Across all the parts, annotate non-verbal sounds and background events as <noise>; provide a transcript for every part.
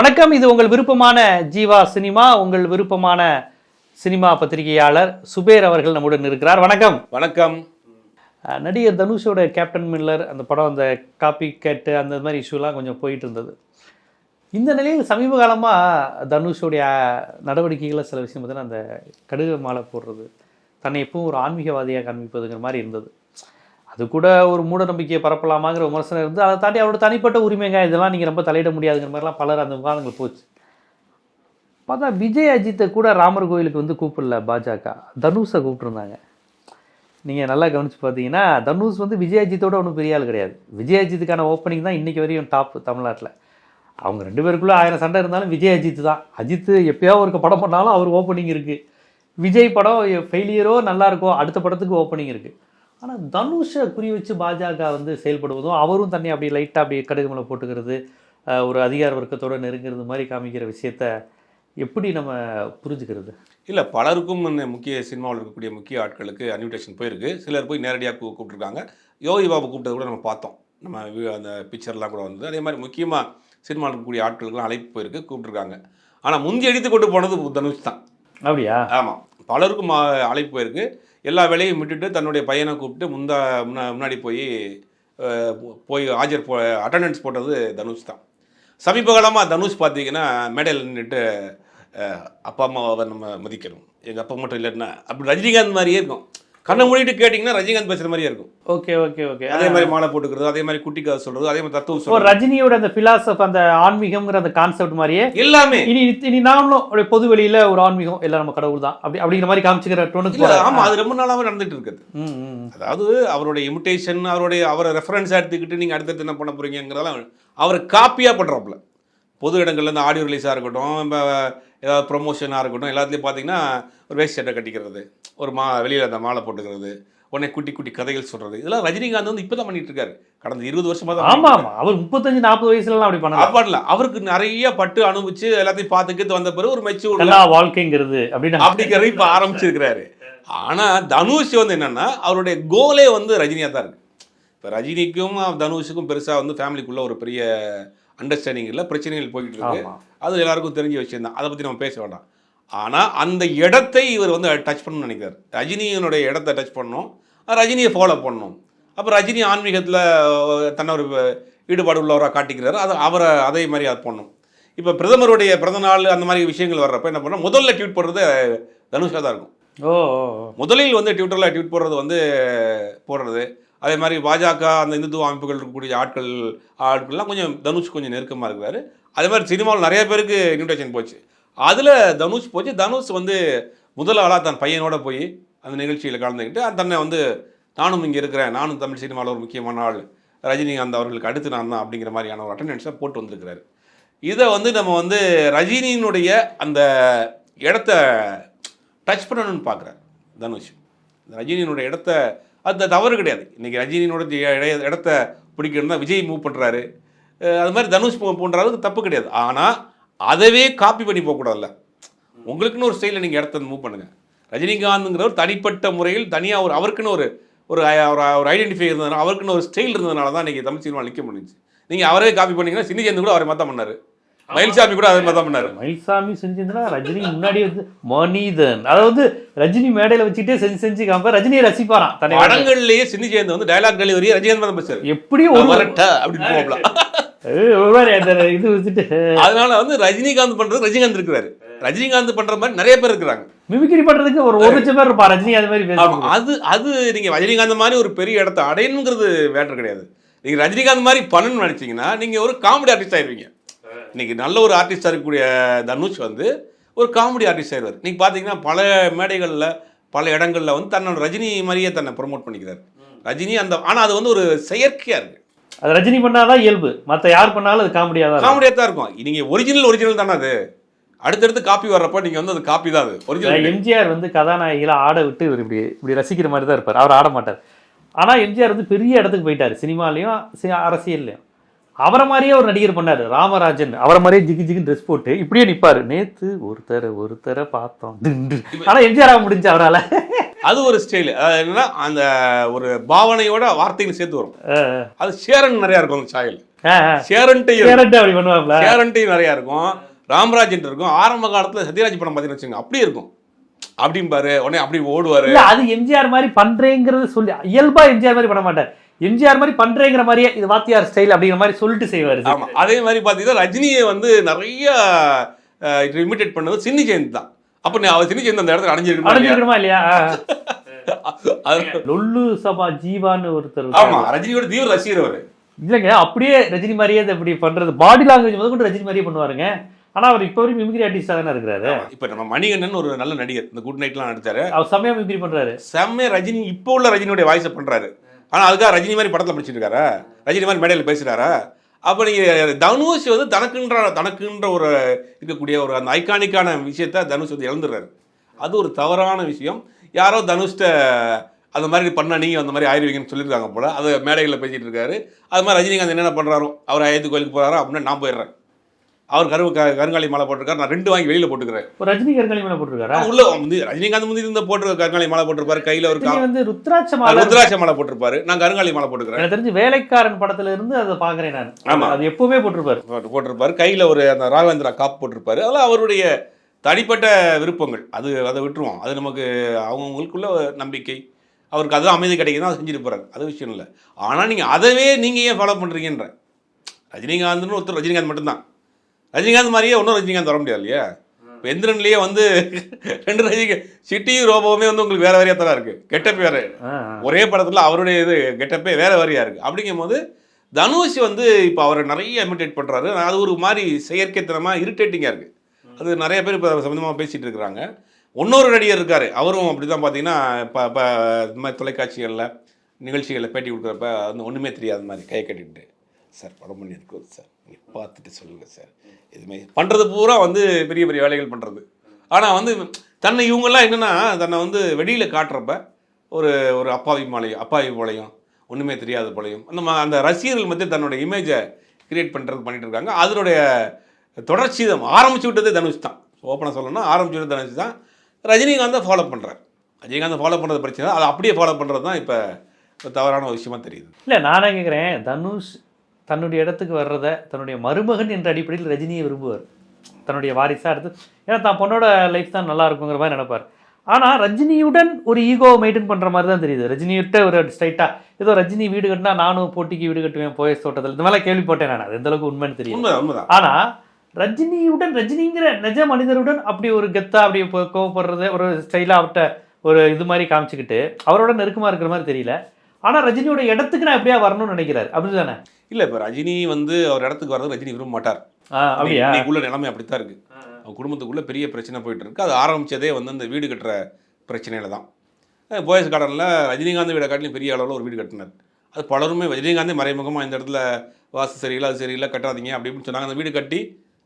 வணக்கம். இது உங்கள் விருப்பமான ஜீவா சினிமா உங்கள் விருப்பமான சினிமா பத்திரிகையாளர் சுபேர் அவர்கள் நம்முடன் இருக்கிறார். வணக்கம். வணக்கம். நடிகர் தனுஷோட கேப்டன் மில்லர் அந்த படம் அந்த காப்பி கேட்டு அந்த மாதிரி இஷ்யூலாம் கொஞ்சம் போயிட்டு இருந்தது. இந்த நிலையில் சமீப காலமாக தனுஷோடைய அஹ், நடவடிக்கைகளை சில விஷயம் பார்த்தீங்கன்னா அந்த கடுகு மாலை போடுறது தன்னை எப்பவும் ஒரு ஆன்மீகவாதியாக காண்பிப்பதுங்கிற மாதிரி இருந்தது. அது கூட ஒரு மூட நம்பிக்கையை பரப்பலாமாங்கிற விமர்சனம் இருந்து அதை தாண்டி அவரோட தனிப்பட்ட உரிமைங்க இதெல்லாம் நீங்கள் ரொம்ப தலையிட முடியாதுங்கிற மாதிரிலாம் பலர் அந்த விவாதங்கள் போச்சு. பார்த்தா விஜய் அஜித்தை கூட ராமர் கோயிலுக்கு வந்து கூப்பிடல பாஜக. தனுஷை கூப்பிட்ருந்தாங்க நீங்கள் நல்லா கவனிச்சு பார்த்தீங்கன்னா தனுஷ் வந்து விஜய் அஜித்தோட ஒன்றும் பெரிய ஆள் கிடையாது. விஜய் அஜித்துக்கான ஓப்பனிங் தான் இன்றைக்கி வரையும் டாப் தமிழ்நாட்டில். அவங்க ரெண்டு பேருக்குள்ளே ஆயிரம் சண்டை இருந்தாலும் விஜய் அஜித் தான். அஜித் எப்போயாவது ஒரு படம் பண்ணாலும் அவர் ஓப்பனிங் இருக்குது விஜய் படம் ஃபெயிலியரோ நல்லாயிருக்கோ அடுத்த படத்துக்கு ஓப்பனிங் இருக்குது ஆனால் தனுஷை குறி வச்சு பாஜக வந்து செயல்படுவதும் அவரும் தன்னை அப்படி லைட்டாக அப்படி கடுகுமலை போட்டுக்கிறது ஒரு அதிகார வர்க்கத்தோட நெருங்கிறது மாதிரி காமிக்கிற விஷயத்த எப்படி நம்ம புரிஞ்சுக்கிறது? இல்லை பலருக்கும் இந்த முக்கிய சினிமாவில் இருக்கக்கூடிய முக்கிய ஆட்களுக்கு இன்விடேஷன் போயிருக்கு. சிலர் போய் நேரடியாக கூ கூப்பிட்ருக்காங்க யோகி பாபு கூப்பிட்டது கூட நம்ம பார்த்தோம். நம்ம அந்த பிக்சர்லாம் கூட வந்து. அதே மாதிரி முக்கியமாக சினிமாவில் இருக்கக்கூடிய ஆட்களுக்குலாம் அழைப்பு போயிருக்கு கூப்பிட்ருக்காங்க ஆனால் முந்தி அடித்து கொண்டு போனது தனுஷ் தான். அப்படியா? ஆமாம் பலருக்கும் அழைப்பு போயிருக்கு. எல்லா வேலையும் விட்டுட்டு தன்னுடைய பையனை கூப்பிட்டு முந்தா முன்னா முன்னாடி போய் போய் ஆஜர் போ அட்டண்டன்ஸ் போட்டது தனுஷ் தான். சமீப காலமாக தனுஷ் பார்த்தீங்கன்னா மேடையில் நின்றுட்டு அப்பா அம்மாவை நம்ம மதிக்கணும். எங்கள் அப்பா மட்டும் இல்லைன்னா அப்படி ரஜினிகாந்த் மாதிரியே இருக்கும். கண்ணை மூடிட்டு கேட்டிங்கன்னா ரஜினிகாந்த் பேசுகிற மாதிரியே இருக்கும். Okay okay okay. அதே மாதிரி மாலை போட்டுக்கிறது அதே மாதிரி குட்டி கதை சொல்கிறது அதே மாதிரி தத்துவம் ஒரு சொல்கிறது ரஜினியோட அந்த பிலாசப் அந்த ஆன்மீகம்ங்கிற அந்த கான்செப்ட் மாதிரியே? எல்லாமே. இனி இனி நாமளும் பொது வெளியில ஒரு ஆன்மீகம் எல்லாம் நம்ம கடவுள் தான். அப்படி அப்படிங்கிற மாதிரி காமிச்சுக்கிற டோனுக்கு. ஆமாம் அது ரொம்ப நாளாகவே நடந்துட்டு இருக்குது. அதாவது அவருடைய இமிட்டேஷன் அவருடைய அவரை ரெஃபரன்ஸ் எடுத்துக்கிட்டு நீங்கள் அடுத்தடுத்து என்ன பண்ண போறீங்கிறதெல்லாம் அவர் காப்பியாக பண்ணுறாப்புல பொது இடங்கள்ல இந்த ஆடியோ ரிலீஸாக இருக்கட்டும் இப்போ ஏதாவது ப்ரொமோஷனாக இருக்கட்டும் எல்லாத்துலேயும் பார்த்தீங்கன்னா ஒரு வேஸ்ட் சட்டை கட்டிக்கிறது ஒரு மா வெளியில் அந்த மாலை போட்டுக்கிறது உடனே குட்டி குட்டி கதைகள் சொல்கிறது இதெல்லாம் ரஜினிகாந்த் வந்து இப்போ தான் பண்ணிட்டு இருக்காரு. கடந்த இருபது வருஷமாக தான் ஆமா ஆமா. அவர் முப்பத்தஞ்சு நாற்பது வயசுலலாம் அப்படி பண்ணலாம் பண்ணல. அவருக்கு நிறைய பட்டு அனுபவிச்சு எல்லாத்தையும் பார்த்துக்கிட்டு வந்த பிறகு ஒரு மெச்சூர் வாழ்க்கைங்கிறது அப்படின்னு அப்படிங்கிறது இப்போ ஆரம்பிச்சிருக்கிறாரு. ஆனால் தனுஷ் வந்து என்னன்னா அவருடைய கோலே வந்து ரஜினியாக தான் இருக்கு. இப்போ ரஜினிக்கும் தனுஷுக்கும் பெருசாக வந்து ஃபேமிலிக்குள்ள ஒரு பெரிய அண்டர்ஸ்டாண்டிங் இல்லை பிரச்சனைகள் போய்கிட்டு இருக்கு அது எல்லாருக்கும் தெரிஞ்ச விஷயம் தான் அதை பற்றி நம்ம பேச வேண்டாம். ஆனால் அந்த இடத்தை இவர் வந்து டச் பண்ணணும்னு நினைக்கிறார். ரஜினியினுடைய இடத்தை டச் பண்ணணும். ரஜினியை ஃபாலோ பண்ணணும். அப்போ ரஜினி ஆன்மீகத்தில் தன்னை ஒரு ஈடுபாடு உள்ளவராக காட்டிக்கிறாரு. அது அவரை அதே மாதிரி அது பண்ணணும் இப்போ பிரதமருடைய பிறந்தநாள் அந்த மாதிரி விஷயங்கள் வர்றப்ப என்ன பண்ணால் முதல்ல ட்வீட் போடுறது தனுஷாக தான் இருக்கும். ஓ. முதலில் வந்து ட்விட்டரில் ட்வீட் போடுறது வந்து போடுறது. அதே மாதிரி பாஜக அந்த இந்துத்துவ அமைப்புகள் இருக்கக்கூடிய ஆட்கள் ஆட்கள்லாம் கொஞ்சம் தனுஷ் கொஞ்சம் நெருக்கமாக இருக்கிறாரு. அதே மாதிரி சினிமாவில் நிறைய பேருக்கு இன்விடேஷன் போச்சு. அதில் தனுஷ் போச்சு. தனுஷ் வந்து முதல் ஆளாக தன் பையனோட போய் அந்த நிகழ்ச்சியில் கலந்துக்கிட்டு தன்னை வந்து நானும் இங்கே இருக்கிறேன். நானும் தமிழ் சினிமாவில் ஒரு முக்கியமான ஆள். ரஜினிகாந்த் அவர்களுக்கு அடுத்து நான் தான் அப்படிங்கிற மாதிரியான ஒரு அட்டண்டன்ஸை போட்டு வந்திருக்கிறாரு. இதை வந்து நம்ம வந்து ரஜினியினுடைய அந்த இடத்த டச் பண்ணணும்னு பார்க்குறாரு தனுஷ். ரஜினியினுடைய இடத்த அது தவறு கிடையாது. இன்றைக்கி ரஜினியினோட இடத்த பிடிக்கணும் தான் விஜய் மூவ் பண்ணுறாரு அது மாதிரி தனுஷ் போன்ற அளவுக்கு தப்பு கிடையாது. ஆனால் அதவே காப்பி பண்ணி போகக்கூடாதுல்ல. உங்களுக்குன்னு ஒரு ஸ்டைலில் நீங்கள் இடத்த மூவ் பண்ணுங்கள் ரஜினிகாந்துங்கிறவர் தனிப்பட்ட முறையில் தனியாக ஒரு அவருக்குன்னு ஒரு ஒரு ஒரு ஐடென்டிஃபை இருந்ததுனால அவருக்குன்னு ஒரு ஸ்டைல் இருந்ததுனால தான் இன்றைக்கி தமிழ் சினிமா நிற்க முடிஞ்சுச்சு. நீங்கள் அவரே காப்பி பண்ணீங்கன்னா சேர்ந்து கூட அவரை மாற்ற பண்ணார். மயில்சாமி கூட அதே மாதிரி தான் பண்ணார். மயில்சாமி செஞ்சிருந்தா ரஜினி முன்னாடி வந்து மனிதன் அதாவது ரஜினி மேடையில வச்சுக்கிட்டே செஞ்சு செஞ்சு காமிப்பா ரஜினியை ரசிப்பாராம். தன்னை படங்கள்லேயே சின்னிஜேந்து வந்து டயலாக் டெலிவரி ரஜினிகாந்த் தான் பேசுறாரு எப்படியும் ஒரு வரட்ட அப்படின்னு போகலாம் இது வச்சுட்டு. அதனால வந்து ரஜினிகாந்த் பண்றது ரஜினிகாந்த் இருக்கிறாரு. ரஜினிகாந்த் பண்ற மாதிரி நிறைய பேர் இருக்கிறாங்க. மிமிக்ரி பண்றதுக்கு ஒரு ஒரு லட்சம் பேர் இருப்பா ரஜினி அது மாதிரி அது அது நீங்க ரஜினிகாந்த் மாதிரி ஒரு பெரிய இடத்த அடையணுங்கிறது மேட்டர் கிடையாது. நீங்க ரஜினிகாந்த் மாதிரி பண்ணணும்னு நினைச்சீங்கன்னா நீங்க ஒரு காமெடி ஆர்டிஸ்ட் ஆயிருவீங்க. இன்னைக்கு நல்ல ஒரு ஆர்டிஸ்டாக இருக்கக்கூடிய தனுஷ் வந்து ஒரு காமெடி ஆர்டிஸ்ட் ஆயிடுவார். நீங்க பாத்தீங்கன்னா பல மேடைகள்ல பல இடங்கள்ல வந்து தன்னோட ரஜினி மாதிரியே தன்னை ப்ரொமோட் பண்ணிக்கிறார். ரஜினி அந்த ஆனா அது வந்து ஒரு செயற்கையா இருக்கு. அது ரஜினி பண்ணாதான் இயல்பு. மத்த யார் பண்ணாலும் அது காமெடியா தான் இருக்கும். காமெடியாக தான் இருக்கும். நீங்க ஒரிஜினல் ஒரிஜினல் தானே அது. அடுத்தடுத்து காப்பி வர்றப்ப நீங்க வந்து அது காப்பி தான் அது. ஒரிஜினல் எம்ஜிஆர் வந்து கதாநாயகிகளை ஆட விட்டு இவர் இப்படி இப்படி ரசிக்கிற மாதிரி தான் இருப்பார். அவர் ஆட மாட்டார். ஆனா எம்ஜிஆர் வந்து பெரிய இடத்துக்கு போயிட்டாரு. சினிமாலையும் அரசியல்லையும். அவரை மாதிரியே ஒரு நடிகர் பண்ணாரு ராமராஜன். அவரை மாதிரியே ஜிகி ஜிகி ட்ரெஸ் போட்டு இப்படியே நிப்பாரு. நேத்து ஒருத்தரை ஒருத்தரை பார்த்தோம். திண்டு. ஆனா எம்ஜிஆர் ஆக முடிஞ்சு அவரால. அது ஒரு ஸ்டைல் என்னன்னா அந்த ஒரு பாவனையோட வார்த்தைகள் சேர்த்து வரும். அது சேரன் நிறையா இருக்கும் அந்த சாயல் பண்ணுவாப்ல ஷேரண்டையும் நிறையா இருக்கும். ராமராஜன் இருக்கும். ஆரம்ப காலத்துல சத்யராஜ் படம் பார்த்தீங்கன்னு வச்சுங்க அப்படியே இருக்கும். அப்படிம்பாரு. உடனே அப்படி ஓடுவாரு. அது எம்ஜிஆர் மாதிரி பண்றேங்கிறது சொல்லி இயல்பா எம்ஜிஆர் மாதிரி பண்ண மாட்டார். எம்ஜிஆர் மாதிரி பண்றேங்கிற மாதிரியே இது வாத்தியார் ஸ்டைல் அப்படிங்கிற மாதிரி சொல்லிட்டு செய்வாரு ஆமா அதே மாதிரி பார்த்தீங்கன்னா ரஜினியை வந்து நிறைய இமிட்டேட் பண்ணது சின்னி ஜெயந்த் தான். அப்ப நீ அவர் சின்னி ஜெயந்த் அந்த இடத்துல அடைஞ்சிருக்கணும் அடைஞ்சிருக்கணுமா இல்லையா? <laughs> லொல்லு சபா ஜீவான்னு ஒருத்தர் ஆமா. ரஜினியோட தீவிர ரசிகர் அவரு. இல்லைங்க அப்படியே ரஜினி மாதிரியே இப்படி பண்றது. பாடி லாங்குவேஜ் முதல் கொண்டு ரஜினி மாதிரியே பண்ணுவாருங்க. ஆனா அவர் இப்போ வரைக்கும் மிமிக்ரி ஆர்டிஸ்டா தானே இருக்கிறாரு. இப்ப நம்ம மணிகண்டன் ஒரு நல்ல நடிகர். இந்த குட் நைட்லாம் நடிச்சாரு. அவர் செம்மையா மிமிக்ரி பண்றாரு. செம்மையா ரஜினி இப்போ உள்ள ரஜினியோட வாய்ஸை பண்றாரு. ஆனால் அதுக்காக ரஜினி மாதிரி படத்தில் படிச்சுட்டு இருக்காரா ரஜினி மாதிரி மேடையில் பேசுகிறாரா அப்போ நீங்கள் தனுஷ் வந்து தனக்குன்ற தனக்குன்ற ஒரு இருக்கக்கூடிய ஒரு அந்த ஐகானிக்கான விஷயத்த தனுஷ் வந்து இழந்துடுறாரு. அது ஒரு தவறான விஷயம். யாரோ தனுஷ்ட அந்த மாதிரி பண்ணால் நீங்கள் அந்த மாதிரி ஆயிடுவீங்கன்னு சொல்லியிருக்காங்க போல் அது மேடைகளில் பேசிகிட்டு இருக்காரு. அது மாதிரி ரஜினிகாந்த் என்னென்ன பண்ணுறாரோ அவர் அயோத்தி கோயிலுக்கு போகிறாரோ அப்படின்னு நான் போயிடுறேன். அவர் கரு கருங்காலி மாலை போட்டிருக்காரு. நான் ரெண்டு வாங்கி வெளியில போட்டுக்கிறேன். ஒரு ரஜினி கருங்காலி மேல போட்டிருக்காரா? உள்ள வந்து ரஜினிகாந்த் வந்து இருந்த போட்டு கருங்காலி மாலை போட்டிருப்பாரு. கையில ஒரு வந்து ருத்ராட்ச மாலை ருத்ராட்ச மாலை போட்டிருப்பாரு. நான் கருங்காலி மாலை போட்டுக்கிறேன். எனக்கு தெரிஞ்சு வேலைக்காரன் படத்துல இருந்து அதை பாக்குறேன் நான். ஆமா. அது எப்பவுமே போட்டிருப்பாரு. போட்டு- போட்டிருப்பாரு. கையில ஒரு அந்த ராகவேந்திரா காப்பு போட்டிருப்பாரு. அதெல்லாம் அவருடைய தனிப்பட்ட விருப்பங்கள். அது அதை விட்டுருவோம். அது நமக்கு அவங்கவுங்களுக்குள்ள நம்பிக்கை. அவருக்கு அதுதான் அமைதி கிடைக்குது அதை செஞ்சுட்டு போறாரு. அது விஷயம் இல்லை. ஆனா நீங்க அதவே நீங்க ஏன் ஃபாலோ பண்றீங்கன்ற? ரஜினிகாந்த்னு ஒருத்தர் ரஜினிகாந்த் மட்டும்தான். ரஜினிகாந்த் மாதிரியே ஒன்றும் ரஜினிகாந்த் வர முடியாது இல்லையா இப்போ எந்திரன்லயே வந்து <laughs> ரெண்டு ரஜினிகாந்த் சிட்டியும் ரோபோவுமே வந்து உங்களுக்கு வேற வேறையா தான் இருக்கு. கெட்டப் வேற. ஒரே படத்துல அவருடைய இது கெட்டப்பே வேற வேறையா இருக்கு. அப்படிங்கும்போது தனுஷ் வந்து இப்போ அவரை நிறைய இமிட்டேட் பண்றாரு. அது ஒரு மாதிரி செயற்கைத்தனமா இரிட்டேட்டிங்காக இருக்கு. அது நிறைய பேர் இப்போ சம்மந்தமாக பேசிட்டு இருக்கிறாங்க. இன்னொரு நடிகர் இருக்காரு. அவரும் அப்படி தான் பார்த்தீங்கன்னா இப்போ இப்போ இந்த மாதிரி தொலைக்காட்சிகளில் நிகழ்ச்சிகளில் பேட்டி கொடுக்குறப்ப வந்து ஒன்றுமே தெரியாத மாதிரி கை கட்டிட்டு சார் படம் பண்ணி இருக்குது சார். நீங்கள் பார்த்துட்டு சொல்லுங்கள் சார். எதுவுமே. பண்ணுறது பூரா வந்து பெரிய பெரிய வேலைகள் பண்ணுறது ஆனால் வந்து தன்னை இவங்கெல்லாம் என்னென்னா தன்னை வந்து வெளியில் காட்டுறப்ப ஒரு ஒரு அப்பாவி மாலையும் அப்பாவி போலையும் ஒன்றுமே தெரியாத போலையும் அந்த அந்த ரசிகர்கள் மத்திய தன்னோட இமேஜை கிரியேட் பண்ணுறது பண்ணிகிட்டு இருக்காங்க. அதனுடைய தொடர்ச்சி தான் ஆரம்பிச்சு விட்டதே தனுஷ் தான். ஓப்பனாக சொல்லணும்னா ஆரம்பிச்சு விட்டது தனுஷ் தான். ரஜினிகாந்தை ஃபாலோ பண்ணுறார் ரஜினிகாந்தை ஃபாலோ பண்ணுறது பிரச்சனை இல்லை. அதை அப்படியே ஃபாலோ பண்ணுறது தான் இப்போ தவறான ஒரு விஷயமா தெரியுது. இல்லை நான் கேட்குறேன் தனுஷ் தன்னுடைய இடத்துக்கு வர்றத தன்னுடைய மருமகன் என்ற அடிப்படையில் ரஜினியை விரும்புவார். தன்னுடைய வாரிசா எடுத்து ஏன்னா தான் பொண்ணோட லைஃப் தான் நல்லா இருக்குங்கிற மாதிரி நினைப்பார். ஆனா ரஜினியுடன் ஒரு ஈகோ மெயின்டைன் பண்ற மாதிரி தான் தெரியுது. ரஜினிகிட்ட ஒரு ஸ்ட்ரைட்டா ஏதோ ரஜினி வீடு கட்டினா நானும் போட்டிக்கு வீடு கட்டுவேன் போயஸ் தோட்டத்தில். இந்த மாதிரிலாம் கேள்விப்பட்டேன் நான். அது எந்த அளவுக்கு உண்மைன்னு தெரியும் உண்மை உண்மைதான் ஆனா ரஜினியுடன் ரஜினிங்கிற நிஜ மனிதருடன் அப்படி ஒரு கெத்தா அப்படி கோவப்படுறது ஒரு ஸ்டைலா அவர்கிட்ட ஒரு இது மாதிரி காமிச்சுக்கிட்டு அவரோட நெருக்கமா இருக்கிற மாதிரி தெரியல. ஆனா ரஜினியோட இடத்துக்கு நான் எப்படியா வரணும்னு நினைக்கிறாரு. அப்படிதானே? இல்லை இப்போ ரஜினி வந்து அவர் இடத்துக்கு வர்றது ரஜினி விரும்ப மாட்டார். இன்னைக்குள்ள நிலைமை அப்படித்தான் இருக்கு. அவங்க குடும்பத்துக்குள்ள பெரிய பிரச்சனை போயிட்டு இருக்கு. அது ஆரம்பிச்சதே வந்து அந்த வீடு கட்டுற பிரச்சனையில தான். போயஸ் கார்டனில் ரஜினிகாந்த் வீடை காட்டிலும் பெரிய அளவில் ஒரு வீடு கட்டினார். அது பலருமே ரஜினிகாந்தே மறைமுகமாக இந்த இடத்துல வாசு சரியில்லை அது சரியில்லை கட்டாதீங்க அப்படி இப்படின்னு சொன்னாங்க. அந்த வீடு கட்டி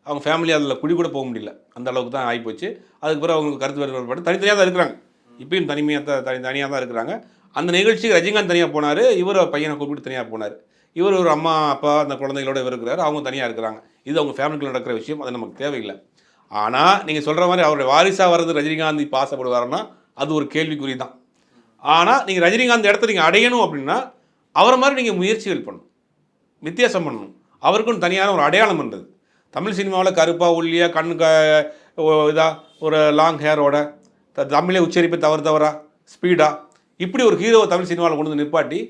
அவங்க ஃபேமிலி அதில் குடி கூட போக முடியல. அந்த அளவுக்கு தான் ஆகிப்போச்சு. அதுக்கு பிறகு அவங்க கருத்து வேறுபாடு தனித்தனியாக தான் இருக்கிறாங்க. இப்பயும் தனிமையாக தான் தனி தனியாக தான் இருக்கிறாங்க. அந்த நிகழ்ச்சிக்கு ரஜினிகாந்த் தனியாக போனார். இவர் பையனை கூப்பிட்டு தனியாக போனார். இவர் ஒரு அம்மா அப்பா அந்த குழந்தைகளோட இவர் இருக்கிறாரு. அவங்க தனியாக இருக்கிறாங்க. இது அவங்க ஃபேமிலிக்குள்ள நடக்கிற விஷயம். அது நமக்கு தேவையில்லை. ஆனால் நீங்கள் சொல்கிற மாதிரி அவருடைய வாரிசாக வர்றது ரஜினிகாந்த் இப்போ ஆசைப்படுவாருன்னா அது ஒரு கேள்விக்குறி தான் ஆனால் நீங்கள் ரஜினிகாந்த் இடத்த நீங்கள் அடையணும் அப்படின்னா அவரை மாதிரி நீங்கள் முயற்சிகள் பண்ணணும். வித்தியாசம் பண்ணணும். அவருக்கும் தனியான ஒரு அடையாளம் இருந்தது தமிழ் சினிமாவில் கருப்பாக ஒல்லியாக கண் க இதாக ஒரு லாங் ஹேரோட த- தமிழே உச்சரிப்பு தவறு தவறா ஸ்பீடாக இப்படி ஒரு ஹீரோவை தமிழ் சினிமாவில் கொண்டு வந்து நிப்பாட்டி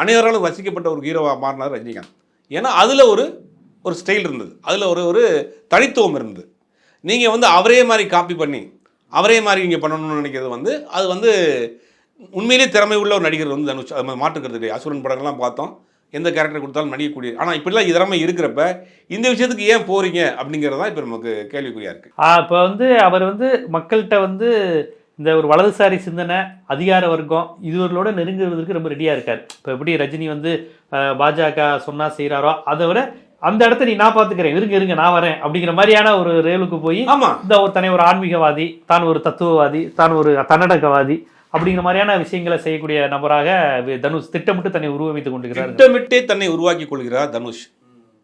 அனைவராலும் ரசிக்கப்பட்ட ஒரு ஹீரோவாக மாறினார் ரஜினிகாந்த். ஏன்னா அதில் ஒரு ஒரு ஸ்டைல் இருந்தது. அதில் ஒரு ஒரு தனித்துவம் இருந்தது. நீங்கள் வந்து அவரே மாதிரி காப்பி பண்ணி அவரே மாதிரி நீங்கள் பண்ணணும்னு நினைக்கிறது வந்து அது வந்து உண்மையிலேயே திறமை உள்ள ஒரு நடிகர் வந்து தனுஷ் அது மாதிரி மாற்றுக்கிறது அசுரன் படங்கள்லாம் பார்த்தோம். எந்த கேரக்டர் கொடுத்தாலும் நடிக்கக்கூடிய ஆனால் இப்படிலாம் திறமை இருக்கிறப்ப இந்த விஷயத்துக்கு ஏன் போகிறீங்க அப்படிங்கிறது தான் இப்போ நமக்கு கேள்விக்குறியாக இருக்குது இப்போ வந்து அவர் வந்து மக்கள்கிட்ட வந்து இந்த ஒரு வலதுசாரி சிந்தனை அதிகார வர்க்கம் இதுவர்களோட நெருங்குவதற்கு ரொம்ப ரெடியா இருக்காரு. இப்போ எப்படி ரஜினி வந்து பாஜக சொன்னா செய்றாரோ அதை விட அந்த இடத்த நீ நான் பாத்துக்கிறேன். இருங்க இருங்க நான் வரேன் அப்படிங்கிற மாதிரியான ஒரு ரேலுக்கு போய் ஆமாம் இந்த ஒரு தனி ஒரு ஆன்மீகவாதி தான் ஒரு தத்துவவாதி தான் ஒரு தன்னடக்கவாதி அப்படிங்கிற மாதிரியான விஷயங்களை செய்யக்கூடிய நபராக தனுஷ் திட்டமிட்டு தன்னை உருவமைத்துக் கொண்டிருக்கிறார். திட்டமிட்டே தன்னை உருவாக்கி கொள்கிறார் தனுஷ்.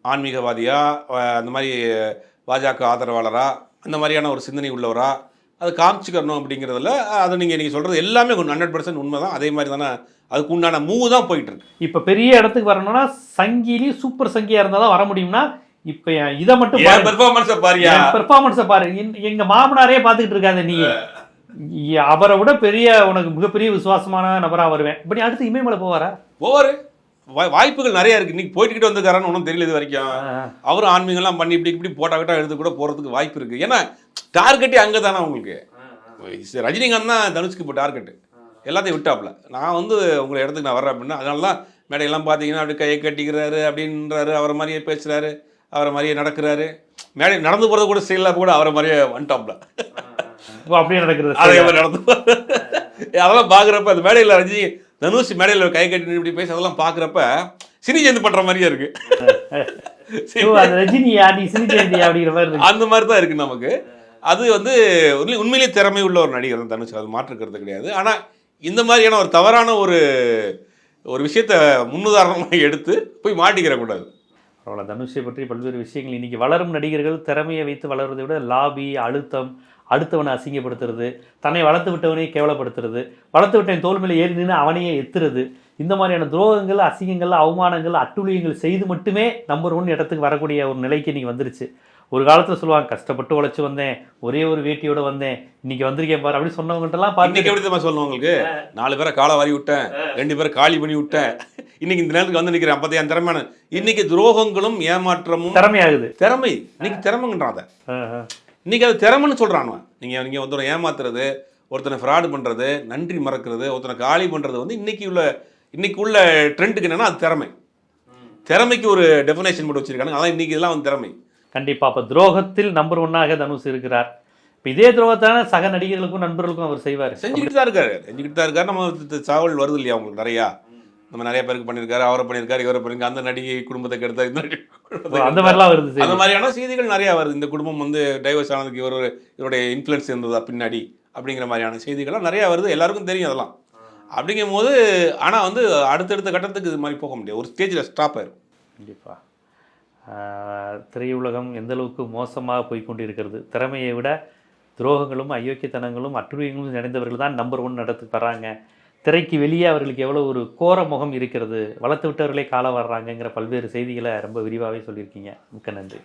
ஆன்மீகவாதியா அந்த மாதிரி பாஜக ஆதரவாளரா அந்த மாதிரியான ஒரு சிந்தனை உள்ளவரா அதை காமிச்சிக்கணும் அப்படிங்கிறதுல அதை நீங்கள் நீங்கள் சொல்கிறது எல்லாமே ஹண்ட்ரட் பர்சன்ட் உண்மை தான் அதே மாதிரி தானே அதுக்கு உண்டான மூவ் தான் போயிட்டு இருக்கு. இப்ப பெரிய இடத்துக்கு வரணும்னா சங்கிலி சூப்பர் சங்கியா இருந்தா தான் வர முடியும்னா இப்ப இதை மட்டும் பாரு பெர்ஃபார்மன்ஸை பாரியா? பெர்ஃபார்மன்ஸை பாரு. என்- எங்க மாமனாரே பார்த்துக்கிட்டு இருக்காத நீ. அவரை விட பெரிய உனக்கு மிகப்பெரிய விசுவாசமான நபரா வருவேன். இப்படி அடுத்து இமயமலை போவாரா? வாய்- வாய்ப்புகள் நிறைய இருக்கு. இன்னைக்கு போயிட்டு வந்துருக்காரான்னு ஒன்றும் தெரியல இது வரைக்கும். அவரும் ஆன்மீகம்லாம் பண்ணி இப்படி இப்படி போட்டா கிட்ட எடுத்து கூட போறதுக்கு வாய்ப்பு இருக்கு. ஏன்னா டார்கெட்டே அங்கே தானே உங்களுக்கு ரஜினிகாந்த் தான் தனுஷ்க்கு இப்போ டார்கெட்டு. எல்லாத்தையும் விட்டாப்ல நான் வந்து உங்களை இடத்துக்கு நான் வர்றேன் அப்படின்னா அதனால தான் மேடையெல்லாம் பார்த்தீங்கன்னா அப்படி கையை கட்டிக்கிறாரு அப்படின்றாரு. அவரை மாதிரியே பேசுறாரு. அவரை மாதிரியே நடக்கிறாரு. மேடை நடந்து போகிறது கூட ஸ்டைலாக கூட அவரை மாதிரியே வந்துட்டாப்ல இப்போ அப்படியே நடக்கிறது அதே மாதிரி நடந்து அதெல்லாம் பார்க்குறப்ப அந்த மேடையில் ரஜினி தனுஷ் மேடையில் கை கட்டி இப்படி பேசி அதெல்லாம் பார்க்குறப்ப சினி ஜெயந்தி பண்ணுற மாதிரியே இருக்கு. அந்த மாதிரி தான் இருக்கு நமக்கு. அது வந்து உண்மை- உண்மையிலேயே திறமை உள்ள ஒரு நடிகர் தான் தனுஷ். அது மாற்றுக்கிறது கிடையாது. ஆனால் இந்த மாதிரியான ஒரு தவறான ஒரு ஒரு விஷயத்த முன்னுதாரணமாக எடுத்து போய் மாட்டிக்கிற கூடாது பரவாயில்ல. தனுஷை பற்றி பல்வேறு விஷயங்கள். இன்னைக்கு வளரும் நடிகர்கள் திறமையை வைத்து வளர்வதை விட லாபி அழுத்தம் அடுத்தவனை அசிங்கப்படுத்துறது தன்னை வளர்த்து விட்டவனை கேவலப்படுத்துறது வளர்த்து விட்டவன் தோல் மேலே ஏறி நின்று அவனையே எத்துறது இந்த மாதிரியான துரோகங்கள் அசிங்கங்கள் அவமானங்கள் அட்டுழியங்கள் செய்து மட்டுமே நம்பர் ஒன் இடத்துக்கு வரக்கூடிய ஒரு நிலைக்கு இன்னைக்கு வந்துருச்சு. ஒரு காலத்துல சொல்லுவாங்க கஷ்டப்பட்டு உழைச்சு வந்தேன் ஒரே ஒரு வேட்டியோட வந்தேன் இன்னைக்கு வந்திருக்கேன் பாரு அப்படி சொன்னவங்கள்ட்டலாம் இன்னைக்கு பார்த்து எப்படி சொல்லணும் உங்களுக்கு? நாலு பேரை காலை வாரி விட்டேன் ரெண்டு பேரை காலி பண்ணி விட்டேன். இன்னைக்கு இந்த நேரத்துக்கு வந்து நிற்கிறேன் அப்போ என் திறமையான. இன்னைக்கு துரோகங்களும் ஏமாற்றமும் திறமையாகுது. திறமை. இன்னைக்கு திறமைங்கன்றான் இன்னைக்கு அது திறமைன்னு சொல்கிறான் நீங்கள் நீங்கள் ஒருத்தரை ஏமாத்துறது ஒருத்தனை ஃப்ராடு பண்ணுறது நன்றி மறக்கிறது ஒருத்தனை காலி பண்ணுறது வந்து இன்னைக்கு உள்ள இன்னைக்கு உள்ள ட்ரெண்டுக்கு என்னன்னா அது திறமை. திறமைக்கு ஒரு டெஃபினேஷன் போட்டு வச்சிருக்காங்க அதான் இன்னைக்கு இதெல்லாம் வந்து திறமை. கண்டிப்பா. அப்ப துரோகத்தில் நம்பர் ஒன்னாக தனுஷ் இருக்கிறார். இப்ப இதே துரோகத்தான சக நடிகர்களுக்கும் நண்பர்களுக்கும் அவர் செய்வார். செஞ்சுக்கிட்டு தான் இருக்காரு. செஞ்சுக்கிட்டு தான் இருக்காரு. நம்ம சாவல் வருது இல்லையா உங்களுக்கு நிறையா? நம்ம நிறைய பேருக்கு பண்ணியிருக்காரு அவரை பண்ணியிருக்காரு இவரை பண்ணியிருக்காரு. அந்த நடிகை குடும்பத்தை கெடுத்தார் இந்த நடிகை அந்த. மாதிரிலாம் வருது. அந்த மாதிரியான செய்திகள் நிறையா வருது. இந்த குடும்பம் வந்து டைவர்ஸ் ஆனதுக்கு இவர் ஒரு- இவருடைய இன்ஃப்ளூயன்ஸ் இருந்ததா பின்னாடி அப்படிங்கிற மாதிரியான செய்திகள்லாம் நிறையா வருது. எல்லாருக்கும் தெரியும் அதெல்லாம். அப்படிங்கும் போது ஆனால் வந்து அடுத்தடுத்த கட்டத்துக்கு இது மாதிரி போக முடியாது. ஒரு ஸ்டேஜில் ஸ்டாப் ஆயிரும். கண்டிப்பா. ஆஹ், திரையுலகம் எந்த அளவுக்கு மோசமாக போய் கொண்டிருக்கிறது திறமையை விட துரோகங்களும் அயோக்கியத்தனங்களும் அட்டுழியங்களும் நிறைந்தவர்கள் தான் நம்பர் ஒன் இடத்துக்கு வர்றாங்க திரைக்கு வெளியே அவர்களுக்கு எவ்வளோ ஒரு கோர முகம் இருக்கிறது வளர்த்து விட்டவர்களே காலம் வர்றாங்கங்கிற பல்வேறு செய்திகளை ரொம்ப விரிவாகவே சொல்லியிருக்கீங்க. மிக்க நன்றி.